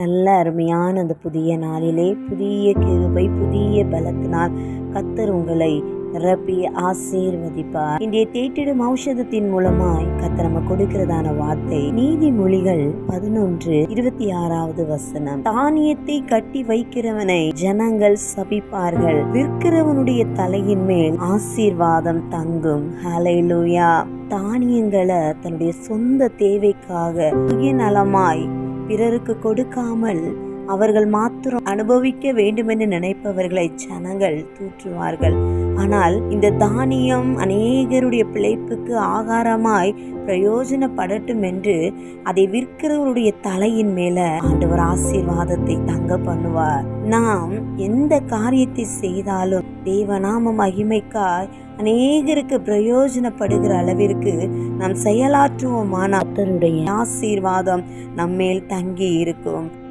நல்ல அருமையான அந்த புதிய நாளிலே புதிய கிருபை புதிய பலத்தினால் கத்தர் உங்களை நிரப்பி ஆசீர்வதிப்பார். இன்றைய தேட்டிடும் ஔஷதத்தின் மூலமாய் கத்தர் நம்ம கொடுக்கிறதான வார்த்தை நீதிமொழிகள் பதினொன்று இருபத்தி ஆறாவது வசனம். தானியத்தை கட்டி வைக்கிறவனை ஜனங்கள் சபிப்பார்கள். விற்கிறவனுடைய தலையின் மேல் ஆசீர்வாதம் தங்கும். ஹalleluya. தானியங்களை தன்னுடைய சொந்த தேவைக்காக சுயநலமாய் பிறருக்கு கொடுக்காமல் அவர்கள் மாத்திரம் அனுபவிக்க வேண்டுமென்று நினைப்பவர்களை ஜனங்கள் தூற்றுவார்கள். ஆனால் இந்த தானியம் அநேகருடைய பிழைப்புக்கு ஆகாரமாய் பிரயோஜனப்படட்டும் என்று அதை விற்கிறவருடைய தலையின் மேல ஆண்டவர் ஆசீர்வாதத்தை தங்க பண்ணுவார். நாம் எந்த காரியத்தை செய்தாலும் தேவநாம மகிமைக்காய் அநேகருக்கு பிரயோஜனப்படுகிற அளவிற்கு நாம் செயலாற்றுவோமான அத்தருடைய ஆசீர்வாதம் நம்மேல் தங்கி இருக்கும்